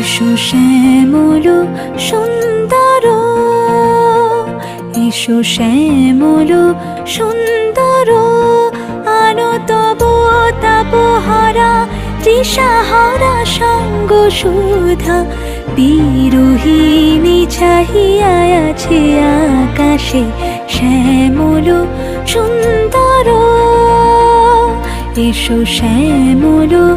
এসো শ্যামল, সুন্দর। এসো শ্যামল, সুন্দর। আলো তব তাপহারা তৃষাহারা সঙ্গ সুধা। বিরোহিণী চাহিয়া আছে আকাশে শ্যামল, সুন্দর। এসো শ্যামল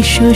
এসো